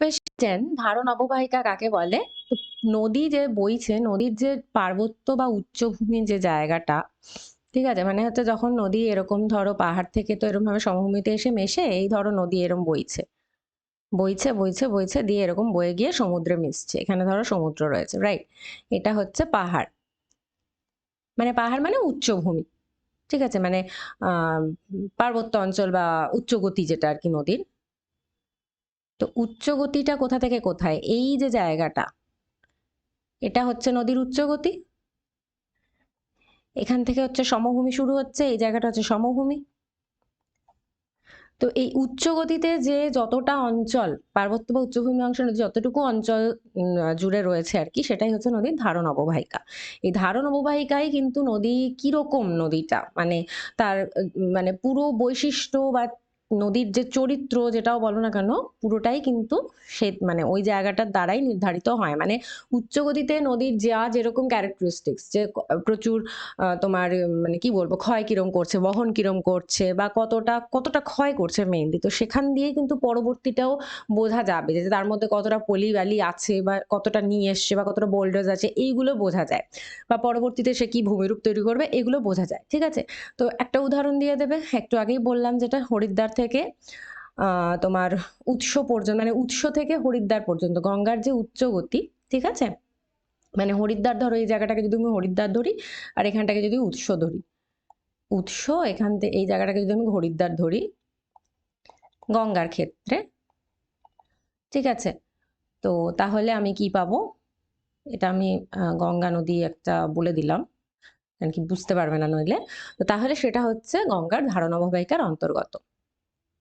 Question ধারণ অববাহিকা কাকে বলে? নদী যে বইছে, নদীর যে পার্বত্য বা উচ্চভূমি যে জায়গাটা, ঠিক আছে? মানে হচ্ছে যখন নদী এরকম ধরো পাহাড় থেকে তো এরকমভাবে সমভূমিতে এসে মেশে, এই ধরো নদী এরম বইছে। বইছে, বইছে, বইছে দিয়ে এরকম বয়ে গিয়ে সমুদ্রে মিশছে। এখানে ধরো সমুদ্র রয়েছে, রাইট? এটা হচ্ছে পাহাড়। মানে পাহাড় মানে উচ্চভূমি। ঠিক আছে? মানে পার্বত্য অঞ্চল বা উচ্চগতি যেটা আর কি নদীর। তো উচ্চগতিটা কোথা থেকে কোথায়? এই যে জায়গাটা, এটা হচ্ছে নদীর উচ্চগতি। এখান থেকে হচ্ছে সমভূমি শুরু হচ্ছে, এই জায়গাটা হচ্ছে সমভূমি। তো এই উচ্চ গতিতে যে যতটা অঞ্চল পার্বত্য বা উচ্চভূমি অংশ নদী যতটুকু অঞ্চল জুড়ে রয়েছে আর কি সেটাই হচ্ছে নদীর ধারণ অববাহিকা এই ধারণ অববাহিকায় কিন্তু নদী কীরকম নদীটা মানে তার মানে পুরো বৈশিষ্ট্য বা নদীর যে চরিত্র যেটাও বলো না কেন, পুরোটাই কিন্তু সে মানে ওই জায়গাটার দ্বারাই নির্ধারিত হয়। মানে উচ্চ গতিতে নদীর যা যেরকম ক্যারেক্টারিস্টিক্স যে প্রচুর তোমার মানে কি বলব, ক্ষয় কিরম করছে, বহন কিরম করছে, বা কতটা কতটা ক্ষয় করছে মেইনলি তো সেখান দিয়ে কিন্তু পরবর্তীটাও বোঝা যাবে যে তার মধ্যে কতটা পলি ভ্যালি আছে, বা কতটা নিয়ে এসছে, বা কতটা বোল্ডার্স আছে, এইগুলো বোঝা যায়। বা পরবর্তীতে সে কি ভূমিরূপ তৈরি করবে, এগুলো বোঝা যায়, ঠিক আছে? তো একটা উদাহরণ দিয়ে দেবে, একটু আগেই বললাম যেটা, হরিদ্বার থেকে তোমার উৎস পর্যন্ত মানে উৎস থেকে হরিদ্বার পর্যন্ত, গঙ্গার যে উচ্চ গতি, ঠিক আছে? মানে হরিদ্বার ধরো, এই জায়গাটাকে যদি আমি হরিদ্বার ধরি, আর এখানটাকে যদি উৎস ধরি। উৎস, এখান থেকে এই জায়গাটাকে যদি আমি হরিদ্বার ধরি, গঙ্গার ক্ষেত্রে, ঠিক আছে? তো তাহলে আমি কি পাবো? এটা আমি গঙ্গা নদী একটা বলে দিলাম। কি বুঝতে পারবে না নইলে? তো তাহলে সেটা হচ্ছে গঙ্গার ধারণ অববাহিকার অন্তর্গত।